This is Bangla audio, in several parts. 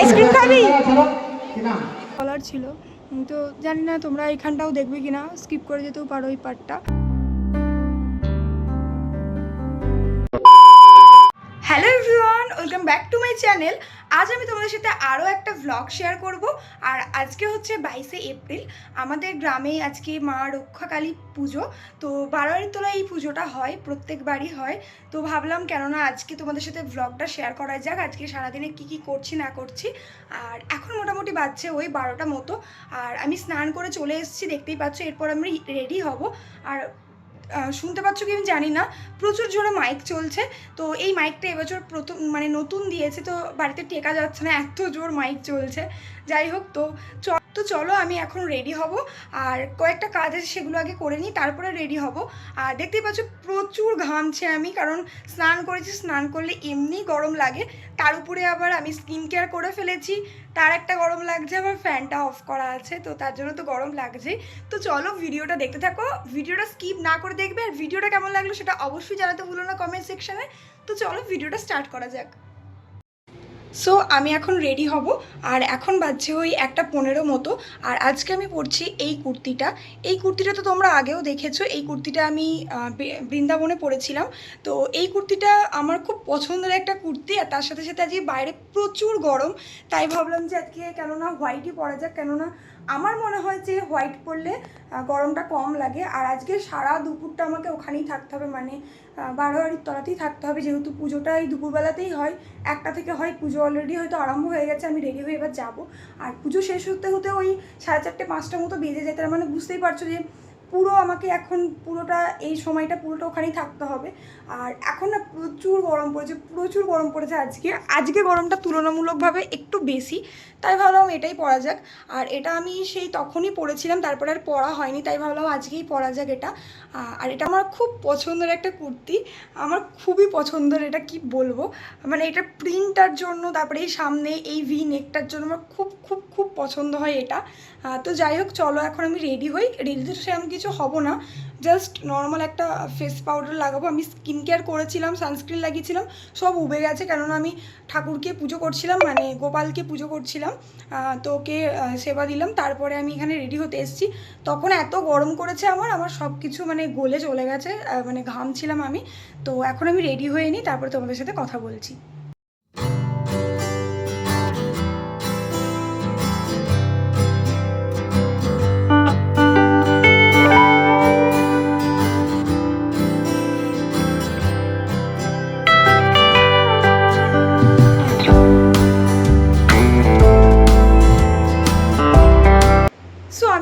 আইসক্রিম খাবি? কলার ছিল। তো জানি না তোমরা এখানটাও দেখবে কিনা। স্কিপ করে যেতেও পারো ওই পার্টটা welcome back to my channel আজ আমি তোমাদের সাথে আরও একটা ভ্লগ শেয়ার করব। আর আজকে হচ্ছে বাইশে এপ্রিল। আমাদের গ্রামে আজকে মা রক্ষাকালী পুজো। তো বারোয়ারির তোলা এই পুজোটা হয়, প্রত্যেকবারই হয়। তো ভাবলাম কেননা আজকে তোমাদের সাথে ভ্লগটা শেয়ার করা যাক, আজকে সারাদিনে কি কি করছি, না করছি। আর এখন মোটামুটি বাজছে ওই বারোটা মতো। আর আমি স্নান করে চলে এসেছি, দেখতেই পাচ্ছ, এরপর আমি রেডি হব। আর শুনতে পাচ্ছ কি আমি জানি না। প্রচুর জোরে মাইক চলছে। তো এই মাইকটা এবছর প্রথম মানে নতুন দিয়েছে, তো বাড়িতে টেকা যাচ্ছে না, এত জোর মাইক চলছে। যাই হোক, তো তো চলো আমি এখন রেডি হব। আর কয়েকটা কাজ আছে, সেগুলো আগে করে নিই, তারপরে রেডি হব। আর দেখতেই পাচ্ছ, প্রচুর ঘামছে আমি, কারণ স্নান করেছি, স্নান করলে এমনি গরম লাগে। তার উপরে আবার আমি স্কিন কেয়ার করে ফেলেছি, তার একটা গরম লাগছে, আবার ফ্যানটা অফ করা আছে, তো তার জন্য তো গরম লাগছেই। তো চলো ভিডিওটা দেখতে থাকো ভিডিওটা স্কিপ না করে দেখবে, আর ভিডিওটা কেমন লাগল সেটা অবশ্যই জানাতে ভুলো না কমেন্ট সেকশানে তো চলো ভিডিওটা স্টার্ট করা যাক। সো আমি এখন রেডি হব। আর এখন বাজছে ওই একটা পনেরো মতো। আর আজকে আমি পরছি এই কুর্তিটা। এই কুর্তিটা তো তোমরা আগেও দেখেছ। এই কুর্তিটা আমি বৃন্দাবনে পরেছিলাম। তো এই কুর্তিটা আমার খুব পছন্দের একটা কুর্তি। আর তার সাথে সাথে আজকে বাইরে প্রচুর গরম। তাই ভাবলাম যে আজকে কেননা হোয়াইটই পরা যাক। কেননা আমার মনে হয় যে হোয়াইট পরলে গরমটা কম লাগে। আর আজকে সারা দুপুরটা আমাকে ওখানেই থাকতে হবে মানে বারোয়ারির তলাতেই থাকতে হবে। যেহেতু পুজোটা এই দুপুরবেলাতেই হয়, একটা থেকে হয়, পুজো অলরেডি হয়তো আরম্ভ হয়ে গেছে, আমি রেডি হয়ে এবার যাব। আর পুজো শেষ হতে হতে ওই সাড়ে চারটে পাঁচটার মতো বেজে যায়। তার মানে বুঝতেই পারছ যে পুরো আমাকে এখন পুরোটা, এই সময়টা পুরোটা ওখানেই থাকতে হবে। আর এখন না প্রচুর গরম পড়েছে, প্রচুর গরম পড়েছে আজকে। আজকে গরমটা তুলনামূলকভাবে একটু বেশি, তাই ভাবলাম এটাই পরা যাক। আর এটা আমি সেই তখনই পরেছিলাম, তারপরে আর পরা হয়নি, তাই ভাবলাম আজকেই পরা যাক এটা। আর এটা আমার খুব পছন্দের একটা কুর্তি, আমার খুবই পছন্দের, এটা কি বলব? মানে এটা প্রিন্টটার জন্য, তারপরে এই সামনে এই ভি নেকটার জন্য আমার খুব খুব খুব পছন্দ হয় এটা। তো যাই হোক, চলো এখন আমি রেডি হই। রেডি তো সেরকম কিছু হব না। জাস্ট নর্মাল একটা ফেস পাউডার লাগাবো। আমি স্কিন কেয়ার করেছিলাম সানস্ক্রিন লাগিয়েছিলাম, সব উবে গেছে। কেননা আমি ঠাকুরকে পুজো করছিলাম মানে গোপালকে পুজো করছিলাম তো ওকে সেবা দিলাম। তারপরে আমি এখানে রেডি হতে এসেছি। তখন এত গরম করেছে আমার আমার সব কিছু মানে গলে চলে গেছে মানে ঘামছিলাম আমি। তো এখন আমি রেডি হয়ে নিই, তারপরে তোমাদের সাথে কথা বলছি।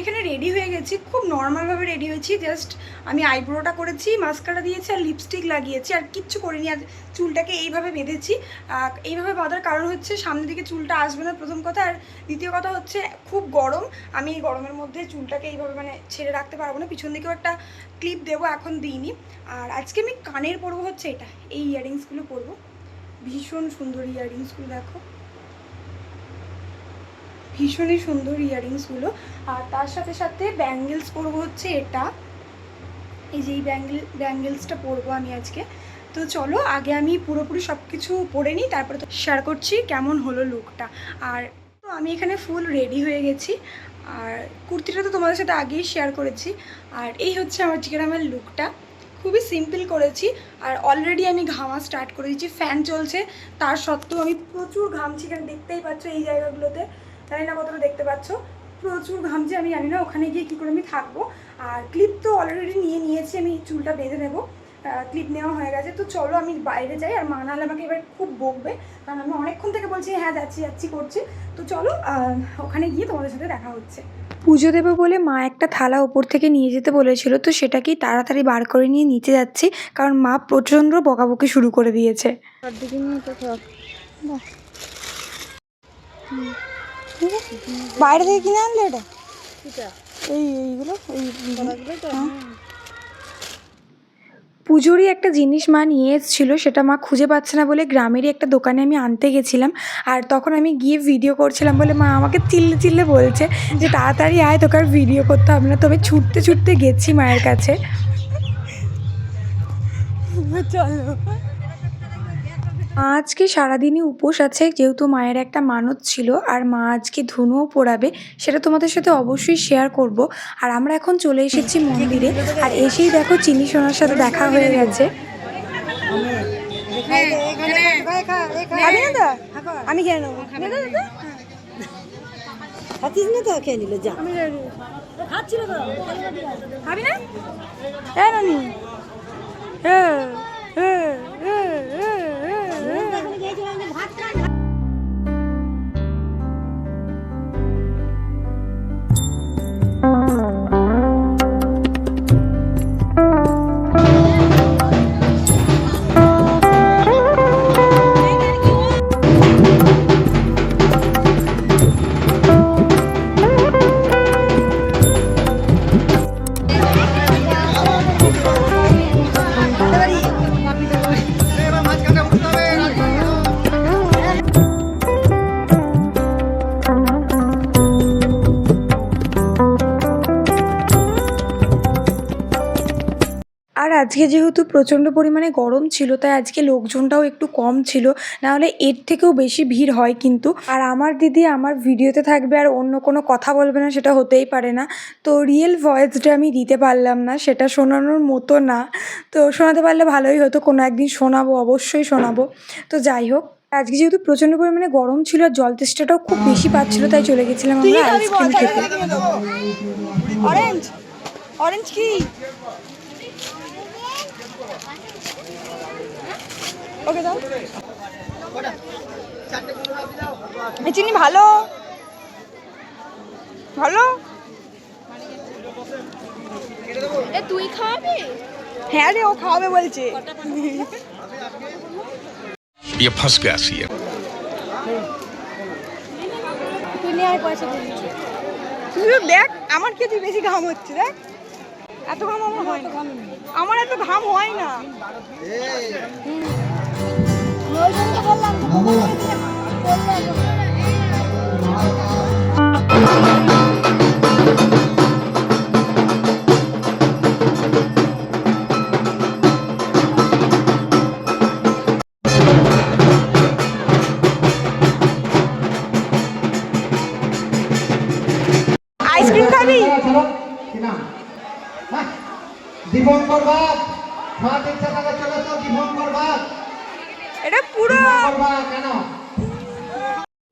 এখানে রেডি হয়ে গেছি, খুব নর্মালভাবে রেডি হয়েছি জাস্ট আমি আইব্রোটা করেছি মাস্কারা দিয়েছি আর লিপস্টিক লাগিয়েছি, আর কিচ্ছু করিনি, আর চুলটাকে এইভাবে বেঁধেছি। এইভাবে বাঁধার কারণ হচ্ছে সামনের দিকে চুলটা আসবে না প্রথম কথা, আর দ্বিতীয় কথা হচ্ছে খুব গরম, আমি এই গরমের মধ্যে চুলটাকে এইভাবে মানে ছেড়ে রাখতে পারব না, পিছন দিকেও একটা ক্লিপ দেবো, এখন দিইনি। আর আজকে আমি কানের পরবো হচ্ছে এটা, এই ইয়াররিংসগুলো পরবো, ভীষণ সুন্দর ইয়াররিংসগুলো দেখো। ভীষণই সুন্দর ইয়াররিংসগুলো আর তার সাথে সাথে ব্যাঙ্গেলস পরবো হচ্ছে এটা। এই যে এই ব্যাঙ্গেল ব্যাঙ্গেলসটা পরবো আমি আজকে। তো চলো, আগে আমি পুরোপুরি সব কিছু পরে নিই, তারপরে তো শেয়ার করছি কেমন হলো লুকটা আর তো আমি এখানে ফুল রেডি হয়ে গেছি। আর কুর্তিটা তো তোমাদের সাথে আগেই শেয়ার করেছি। আর এই হচ্ছে আমার চিকেন আমার লুকটা খুবই সিম্পল করেছি। আর অলরেডি আমি ঘামা স্টার্ট করে দিয়েছি। ফ্যান চলছে। তার সত্ত্বেও আমি প্রচুর ঘামছি। এখানে দেখতেই পাচ্ছ এই জায়গাগুলোতে। জানি না কতটা দেখতে পাচ্ছ? প্রচুর ঘামছে আমি জানি না ওখানে গিয়ে কী করে আমি থাকব। আর ক্লিপ তো অলরেডি নিয়ে নিয়েছি আমি চুলটা বেঁধে নেব। ক্লিপ নেওয়া হয়ে গেছে। তো চলো আমি বাইরে যাই আর মা নাহলে আমাকে এবার খুব বকবে। কারণ আমি অনেকক্ষণ থেকে বলছি হ্যাঁ যাচ্ছি যাচ্ছি করছি। তো চলো ওখানে গিয়ে তোমাদের সাথে দেখা হচ্ছে। পুজো দেবে বলে মা একটা থালা ওপর থেকে নিয়ে যেতে বলেছিল তো সেটাকেই তাড়াতাড়ি বার করে নিয়ে নিচে যাচ্ছি কারণ মা প্রচণ্ড বকাবকি শুরু করে দিয়েছে। বাইরে থেকে কিনে আনলে এটা? এই এইগুলো? এই হ্যাঁ। পুজোরই একটা জিনিস মা নিয়ে এসেছিল সেটা মা খুঁজে পাচ্ছে না বলে গ্রামেরই একটা দোকানে আমি আনতে গেছিলাম। আর তখন আমি গিয়ে ভিডিও করছিলাম বলে মা আমাকে চিল্লে চিল্লে বলছে যে তাড়াতাড়ি আয় তোকে আর ভিডিও করতে হবে না। তবে ছুটতে ছুটতে গেছি মায়ের কাছে। চলো। মা আজকে সারাদিনই উপোস আছে যেহেতু মায়ের একটা মানত ছিল আর মা আজকে ধুনুও পোড়াবে সেটা তোমাদের সাথে অবশ্যই শেয়ার করব। আর আমরা এখন চলে এসেছি মন্দিরে আর এসেই দেখো চিনি সোনার সাথে দেখা হয়ে গেছে? আমি খাচ্ছিস না তো? খেয়ে নিল যা। খাচ্ছিল তো খাবি না? হ্যাঁ নানি হ্যাঁ হ্যাঁ হ্যাঁ হ্যাঁ হ্যাঁ। আর আজকে যেহেতু প্রচণ্ড পরিমাণে গরম ছিল তাই আজকে লোকজনটাও একটু কম ছিল নাহলে এর থেকেও বেশি ভিড় হয় কিন্তু আর আমার দিদি আমার ভিডিওতে থাকবে আর অন্য কোনো কথা বলবে না সেটা হতেই পারে না তো রিয়েল ভয়েসটা আমি দিতে পারলাম না সেটা শোনানোর মতো না তো শোনাতে পারলে ভালোই হতো কোনো একদিন শোনাবো অবশ্যই শোনাবো তো যাই হোক আজকে যেহেতু প্রচণ্ড পরিমাণে গরম ছিল আর জল তেষ্টাটাও খুব বেশি পাচ্ছিল তাই চলে গেছিলাম আমরা আইসক্রিম খেতে অরেঞ্জ অরেঞ্জ কি ওকে দাও এই চিনি ভালো ভালো এ তুই খাওয়াবি হ্যাঁ রে ও খাওয়াবে বলছে ये फंस गया सी है তুই নিয়ে আয় পয়সা দিয়ে দিচ্ছি। তুই দেখ আমার খেতে বেশি ঘাম হচ্ছে দেখ এত ঘাম আমার হয় না। আমার এত ঘাম হয় না। আইসক্রিম খাবি? জীবন বরবাদ। মাঠ ইচ্ছা থাকে চলেছ জীবন বরবাদ। এটা পুরো বরবাদ কেন?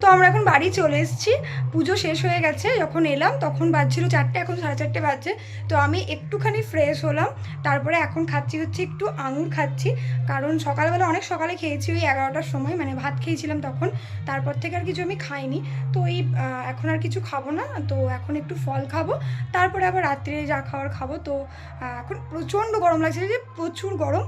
তো আমরা এখন বাড়ি চলে এসেছি। পুজো শেষ হয়ে গেছে, যখন এলাম তখন বাজছিল চারটে, এখন সাড়ে চারটে বাজছে। তো আমি একটুখানি ফ্রেশ হলাম, তারপরে এখন খাচ্ছি হচ্ছে একটু আঙুর খাচ্ছি। কারণ সকালবেলা অনেক সকালে খেয়েছি, ওই এগারোটার সময় মানে ভাত খেয়েছিলাম তখন। তারপর থেকে আর কিছু আমি খাইনি। তো এই এখন আর কিছু খাব না, তো এখন একটু ফল খাব। তারপরে আবার রাত্রে যা খাওয়ার খাব। তো এখন প্রচণ্ড গরম লাগছে, যে প্রচুর গরম।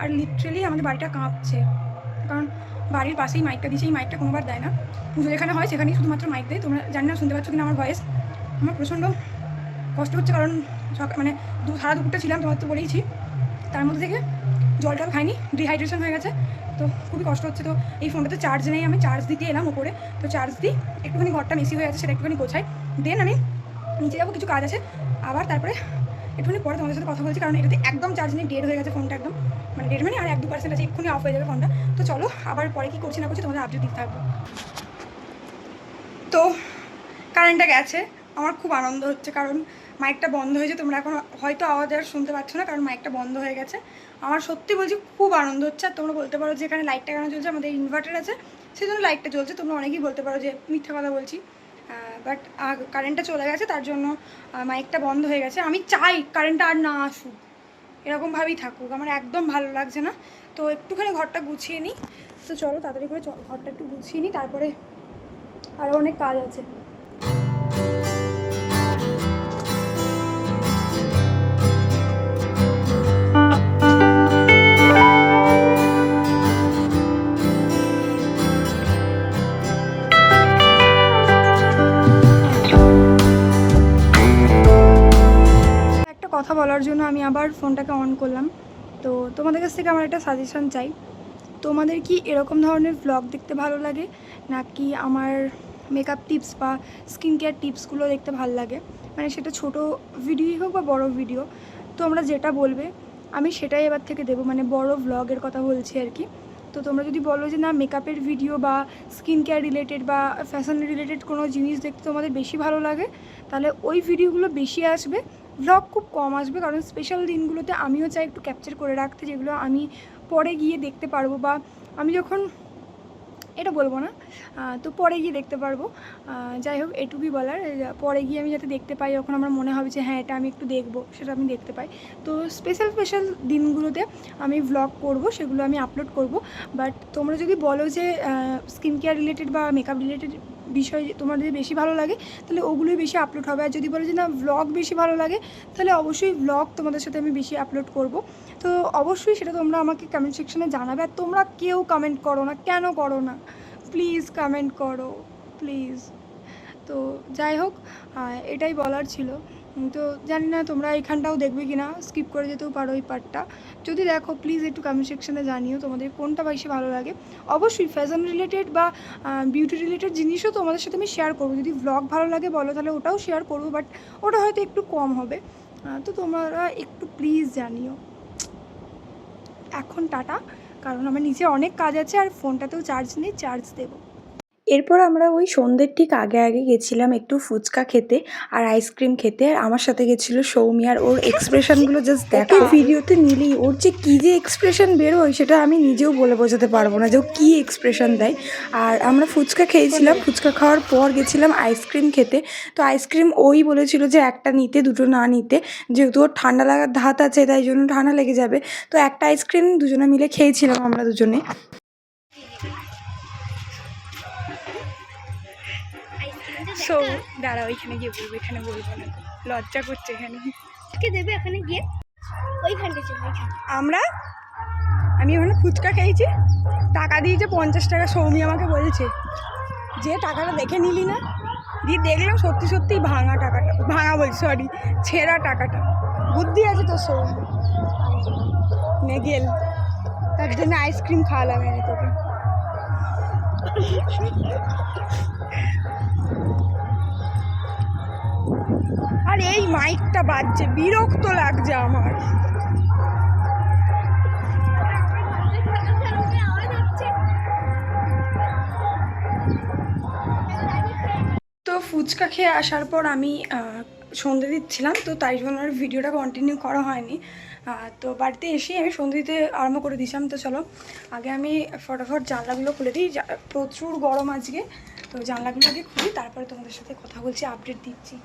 আর লিটারেলি আমাদের বাড়িটা কাঁপছে। কারণ বাড়ির পাশেই মাইকটা দিয়েছে, এই মাইকটা কোনোবার দেয় না। পুজো যেখানে হয় সেখানেই শুধুমাত্র মাইক দেয়। তোমরা জানি না, শুনতে পাচ্ছ কিনা আমার ভয়েস আমার প্রচণ্ড কষ্ট হচ্ছে কারণ সকাল মানে দু সারা দুপুরটা ছিলাম তোমার তো বলেইছি। তার মধ্যে থেকে জল টল খাইনি ডিহাইড্রেশন হয়ে গেছে। তো খুবই কষ্ট হচ্ছে। তো এই ফোনটাতে চার্জ নেই, আমি চার্জ দিতে এলাম ওপরে। তো চার্জ দিই, একটুখানি ঘরটা মেসি হয়ে আছে, সেটা একটুখানি গোছাই। দেন আমি নিচে যাব, কিছু কাজ আছে। আবার তারপরে একটুখানি পরে তোমাদের সাথে কথা বলছি, কারণ এটাতে একদম চার্জ নেই ডেড হয়ে গেছে ফোনটা একদম। মানে ডেড মানে আর এক দু পার্সেন্ট আছে, এক্ষুনি অফ হয়ে যাবে ফোনটা তো চলো, আবার পরে কি করছি না করছি তোমাদের আপডেট দিতে থাকব। তো কারেন্টটা গেছে, আমার খুব আনন্দ হচ্ছে কারণ মাইকটা বন্ধ হয়েছে, তোমরা এখন হয়তো আওয়াজ আর শুনতে পাচ্ছ না কারণ মাইকটা বন্ধ হয়ে গেছে। আমার সত্যি বলছি খুব আনন্দ হচ্ছে, আর তোমরা বলতে পারো যে এখানে লাইটটা কেন চলছে আমাদের ইনভার্টার আছে সেই জন্য লাইটটা জ্বলছে, তোমরা অনেকেই বলতে পারো যে মিথ্যা কথা বলছি। বাট কারেন্টটা চলে গেছে, তার জন্য মাইকটা বন্ধ হয়ে গেছে। আমি চাই কারেন্টটা আর না আসুক। এরকমভাবেই থাকুক। আমার একদম ভালো লাগছে না। তো একটুখানি ঘরটা গুছিয়ে নিই। তো চলো তাড়াতাড়ি করে ঘরটা একটু গুছিয়ে নিই। তারপরে আরও অনেক কাজ আছে। আবার ফোনটাকে অন করলাম। তো তোমাদের কাছ থেকে আমার একটা সাজেশন চাই। তোমাদের কি এরকম ধরনের ভ্লগ দেখতে ভালো লাগে? নাকি আমার মেকআপ টিপস বা স্কিন কেয়ার টিপসগুলো দেখতে ভালো লাগে? মানে সেটা ছোট ভিডিওই হোক বা বড় ভিডিও তো আমরা যেটা বলবে, আমি সেটাই এবার থেকে দেবো। মানে বড় ভ্লগের কথা বলছি আর কি। তো তোমরা যদি বলো যে না মেকআপের ভিডিও বা স্কিন কেয়ার রিলেটেড বা ফ্যাশন রিলেটেড কোনো জিনিস দেখতে তোমাদের বেশি ভালো লাগে, তাহলে ওই ভিডিওগুলো বেশি আসবে। ভ্লগ খুব কম আসবে, কারণ স্পেশাল দিনগুলোতে আমিও চাই একটু ক্যাপচার করে রাখতে, যেগুলো আমি পরে গিয়ে দেখতে পারব বা আমি যখন, এটা বলব না তো পরে গিয়ে দেখতে পারব। যাই হোক, এটুকুই বলার পরে গিয়ে আমি যাতে দেখতে পাই, যখন আমার মনে হবে যে হ্যাঁ এটা আমি একটু দেখব, সেটা আমি দেখতে পাই। তো স্পেশাল স্পেশাল দিনগুলোতে আমি ভ্লগ করব, সেগুলো আমি আপলোড করব। বাট তোমরা যদি বলো যে স্কিন কেয়ার রিলেটেড বা মেকআপ রিলেটেড বিষয় তোমার যদি বেশি ভালো লাগে, তাহলে ওগুলোই বেশি আপলোড হবে। আর যদি বলো যে না ব্লগ বেশি ভালো লাগে, তাহলে অবশ্যই ব্লগ তোমাদের সাথে আমি বেশি আপলোড করব। তো অবশ্যই সেটা তোমরা আমাকে কমেন্ট সেকশনে জানাবে। আর তোমরা কেউ কমেন্ট করো না, কেন করো না? প্লিজ কমেন্ট করো প্লিজ তো যাই হোক এটাই বলার ছিল। তো জানি না তোমরা এখানটাও দেখবে কি না স্কিপ করে যেতেও পারো এই পার্টটা যদি দেখো প্লিজ একটু কমেন্ট সেকশনে জানিও তোমাদের কোনটা বেশি ভালো লাগে। অবশ্যই ফ্যাশন রিলেটেড বা বিউটি রিলেটেড জিনিসও তোমাদের সাথে আমি শেয়ার করব। যদি ব্লগ ভালো লাগে বলো, তাহলে ওটাও শেয়ার করব বাট ওটা হয়তো একটু কম হবে। তো তোমরা একটু প্লিজ জানিও। এখন টাটা, কারণ আমার নিচে অনেক কাজ আছে আর ফোনটাতেও চার্জ নেই চার্জ দেবো। এরপর আমরা ওই সন্ধ্যের ঠিক আগে আগে গেছিলাম একটু ফুচকা খেতে আর আইসক্রিম খেতে। আর আমার সাথে গেছিল সৌমি আর ওর এক্সপ্রেশনগুলো জাস্ট দেখো। ভিডিওতে নিলেই ওর যে কী যে এক্সপ্রেশন বেরোয় সেটা আমি নিজেও বলে বোঝাতে পারব না যে ও কী এক্সপ্রেশন দেয়। আর আমরা ফুচকা খেয়েছিলাম। ফুচকা খাওয়ার পর গেছিলাম আইসক্রিম খেতে। তো আইসক্রিম ওই বলেছিল যে একটা নিতে দুটো না নিতে। যেহেতু ওর ঠান্ডা লাগার ধাত আছে তাই জন্য ঠান্ডা লেগে যাবে। তো একটা আইসক্রিম দুজনে মিলে খেয়েছিলাম আমরা দুজনে। সো দাঁড়া ওইখানে গিয়ে বলব এখানে বলব না। লজ্জা করছে এখানে। কে দেবে ওখানে গিয়ে? ওইখানটা আমরা? আমি ওখানে ফুচকা খেয়েছি। টাকা দিয়েছে পঞ্চাশ টাকা সৌমি আমাকে বলছে। যে টাকাটা দেখে নিলি না? দিয়ে দেখলাম সত্যি সত্যি ভাঙা টাকাটা। ভাঙা বলছি সরি ছেঁড়া টাকাটা। বুদ্ধি আছে তো সৌমি? নেগেল তার জন্য আইসক্রিম খাওয়ালাম আমি তোকে। আর এই মাইকটা বাজছে, বিরক্ত লাগছে আমার। তো ফুচকা খেয়ে আসার পর আমি সন্ধে দিচ্ছিলাম, তো তাই জন্য আর ভিডিওটা কন্টিনিউ করা হয়নি। তো বাড়িতে এসেই আমি সন্ধে দিতে আরম্ভ করে দিয়েছিলাম, তো চলো, আগে আমি ফটাফট জানলাগুলো খুলে দিই। প্রচুর গরম আজকে, তো জানলাগুলো আগে খুলি, তারপরে তোমাদের সাথে কথা বলছি আপডেট দিচ্ছি।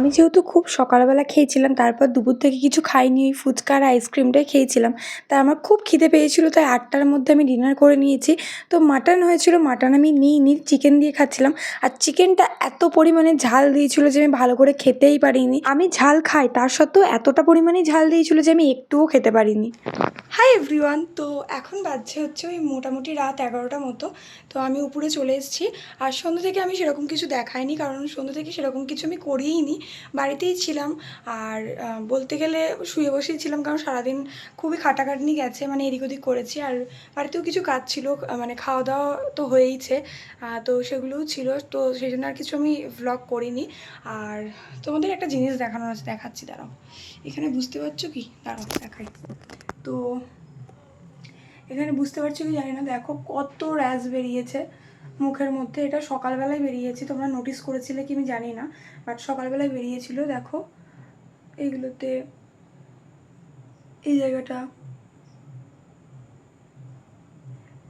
আমি যেহেতু খুব সকালবেলা খেয়েছিলাম, তারপর দুপুর থেকে কিছু খাইনি, ওই ফুচকা আর আইসক্রিমটাই খেয়েছিলাম। তাই আমার খুব খিদে পেয়েছিল, তাই আটটার মধ্যে আমি ডিনার করে নিয়েছি। তো মাটন হয়েছিল মাটন আমি নিইনি চিকেন দিয়ে খাচ্ছিলাম। আর চিকেনটা এত পরিমাণে ঝাল দিয়েছিল যে আমি ভালো করে খেতেই পারিনি। আমি ঝাল খাই, তার সত্ত্বেও এতটা পরিমাণে ঝাল দিয়েছিল যে আমি একটুও খেতে পারিনি। হাই এভরিওয়ান তো এখন বাজছে হচ্ছে ওই মোটামুটি রাত এগারোটা মতো। তো আমি উপরে চলে এসেছি, আর সন্ধ্যা থেকে আমি সেরকম কিছু দেখাইনি, কারণ সন্ধ্যা থেকে সেরকম কিছু আমি করিই নি বাড়িতেই ছিলাম। আর বলতে গেলে শুয়ে বসেই ছিলাম কারণ সারাদিন খুবই খাটাখাটনি গেছে মানে এদিক ওদিক করেছি। আর বাড়িতেও কিছু কাজ ছিল মানে খাওয়া দাওয়া তো হয়েইছে তো সেগুলোও ছিল। তো সেই জন্য আর কিছু আমি ভ্লগ করিনি। আর তোমাদের একটা জিনিস দেখানো আছে, দেখাচ্ছি, দাঁড়াও। এখানে বুঝতে পারছ কি? দাঁড়াও, দেখাই। তো, এখানে বুঝতে পারছ কি জানি না, দেখো কত র্যাশ বেরিয়েছে। মুখের মধ্যে। এটা সকালবেলায় বেরিয়েছে। তোমরা নোটিস করেছিলে কি আমি জানি না বাট সকালবেলায় বেরিয়েছিল। দেখো, এইগুলোতে এই জায়গাটা।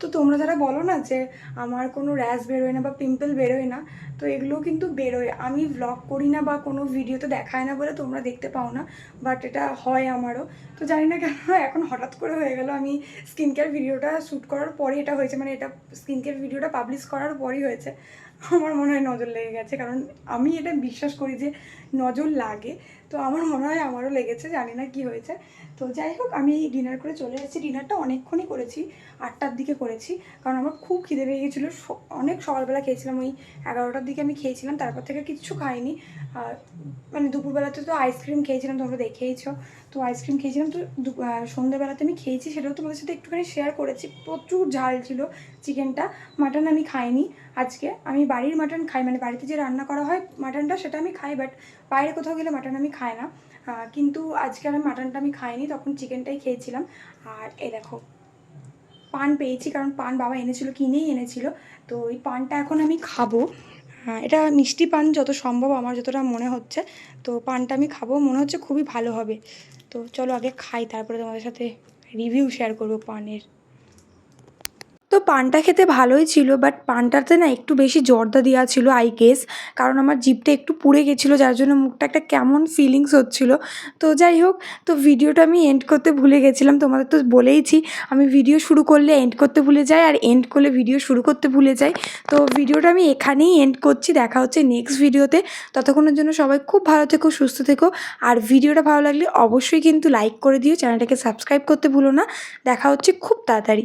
তো তোমরা যারা বলো না যে আমার কোনো র্যাশ বেরোয় না বা পিম্পল বেরোয় না তো এগুলো কিন্তু বেরোয়। আমি ভ্লগ করি না বা কোনো ভিডিওতে দেখায় না বলে তোমরা দেখতে পাও না বাট এটা হয় আমারও। তো জানি না কেন এখন হঠাৎ করে হয়ে গেল আমি স্কিন কেয়ার ভিডিওটা শ্যুট করার পরে এটা হয়েছে মানে এটা স্কিন কেয়ার ভিডিওটা পাবলিশ করার পরই হয়েছে। আমার মনে হয় নজর লেগে গেছে, কারণ আমি এটা বিশ্বাস করি যে নজর লাগে। তো আমার মনে হয় আমারও লেগেছে, জানি না কি হয়েছে। তো যাই হোক, আমি ডিনার করে চলে এসেছি। ডিনারটা অনেকক্ষণই করেছি, আটটার দিকে করেছি, কারণ আমার খুব খিদে পেয়ে গেছিল। অনেক সকালবেলা খেয়েছিলাম, ওই এগারোটার দিকে আমি খেয়েছিলাম, তারপর থেকে কিচ্ছু খাইনি। মানে দুপুরবেলাতে তো আইসক্রিম খেয়েছিলাম, তোমরা দেখেইছো। তো আইসক্রিম খেয়েছিলাম, তো সন্ধ্যেবেলাতে আমি খেয়েছি, সেটাও তোমাদের সাথে একটুখানি শেয়ার করেছি। প্রচুর ঝাল ছিল চিকেনটা মাটন আমি খাইনি আজকে। আমি বাড়ির মাটন খাই মানে বাড়িতে যে রান্না করা হয় মাটনটা সেটা আমি খাই বাট বাইরে কোথাও গেলে মাটন আমি খাই না। কিন্তু আজকে আমি মাটনটা আমি খাইনি, তখন চিকেনটাই খেয়েছিলাম। আর এ দেখো, পান পেয়েছি, কারণ পান বাবা এনেছিল, কিনেই এনেছিল। তো এই পানটা এখন আমি খাব। এটা মিষ্টি পান যত সম্ভব আমার যতটা মনে হচ্ছে। তো পানটা আমি খাব, মনে হচ্ছে খুবই ভালো হবে। তো চলো আগে খাই, তারপরে তোমাদের সাথে রিভিউ শেয়ার করব পানের। তো পানটা খেতে ভালোই ছিল বাট পানটাতে না একটু বেশি জর্দা দেওয়া ছিল আই গেস কারণ আমার জিপটা একটু পুড়ে গেছিল, যার জন্য মুখটা একটা কেমন ফিলিংস হচ্ছিল। তো যাই হোক, তো ভিডিওটা আমি এন্ড করতে ভুলে গেছিলাম, তোমাদের তো বলেইছি, আমি ভিডিও শুরু করলে এন্ড করতে ভুলে যাই, আর এন্ড করলে ভিডিও শুরু করতে ভুলে যাই। তো ভিডিওটা আমি এখানেই এন্ড করছি, দেখা হচ্ছে নেক্সট ভিডিওতে ততক্ষণের জন্য সবাই খুব ভালো থেকো, সুস্থ থেকো, আর ভিডিওটা ভালো লাগলে অবশ্যই কিন্তু লাইক করে দিও চ্যানেলটাকে সাবস্ক্রাইব করতে ভুলো না। দেখা হচ্ছে খুব তাড়াতাড়ি।